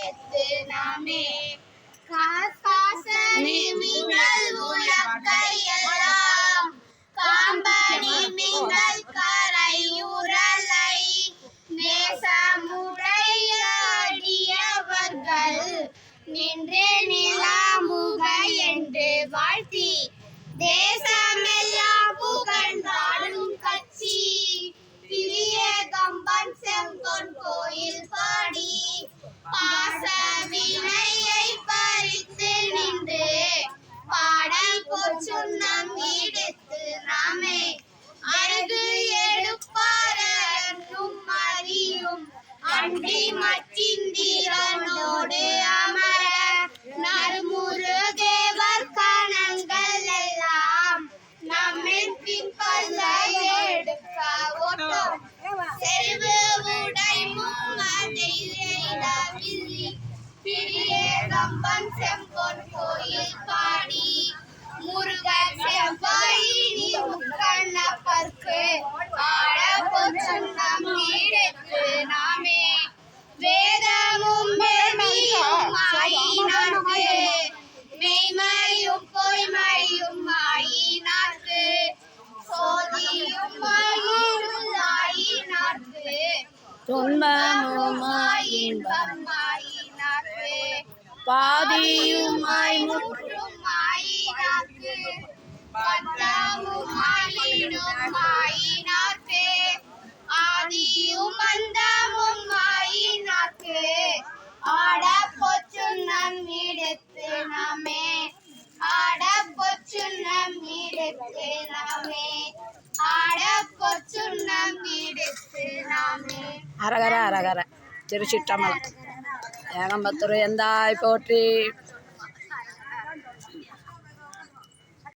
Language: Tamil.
எடுத்து நாமே. காசாசனி மின்னல் உலக்கையெல்லாம் காம்பனி மின்னல் கரையுரலை நேசமுடைய அடியவர்கள் நின்று நிலாமுக என்று வாழ்த்தி. தேசமெல்லாம் எடுத்து நாமே அருகு எடுப்பாரும் அறியும். அன்றி மச்சிந்திரனோடு அமர. நறுமுறு தேவர் கணங்கள் எல்லாம் நம்மின் பின்பல்ல எடுக்க செறிவு கம்பன் செம்பொன் துன்பமுமாய் இன்பம் பாதியுமாய் முற்று ஆதியும் அந்தமும் ஆயினார்க்கு ஆட பொச்சு நம். எடுத்து நாமே ஆட பொச்சு நம் நாமே. அரகர அரகர. திருச்சிற்றம்பலம். ஏகம்பத்துரு எந்தாய் போற்றி.